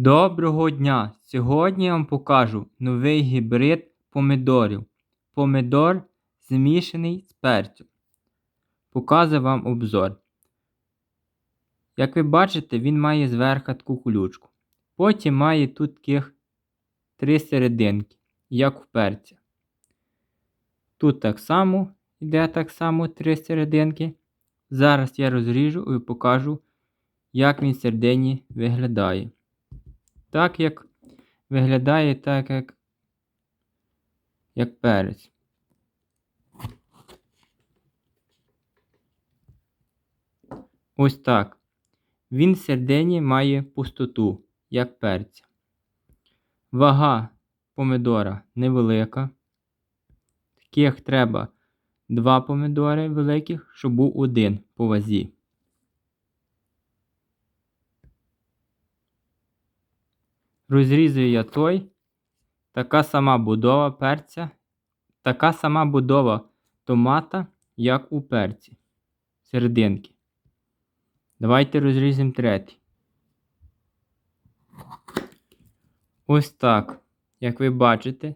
Доброго дня! Сьогодні я вам покажу новий гібрид помидорів. Помидор змішаний з перцем. Показую вам обзор. Як ви бачите, він має зверху таку колючку. Потім має тут таких три серединки, як в перця. Тут так само йде так само три серединки. Зараз я розріжу і покажу, як він середині виглядає. Так як виглядає так, як, як перець. Ось так. Він всередині має пустоту, як перця. Вага помидора невелика. Таких треба два помидори великих, щоб був один по вазі. Розрізую я той. Така сама будова перця. Така сама будова томата, як у перці. Серединки. Давайте розрізнемо третій. Ось так. Як ви бачите,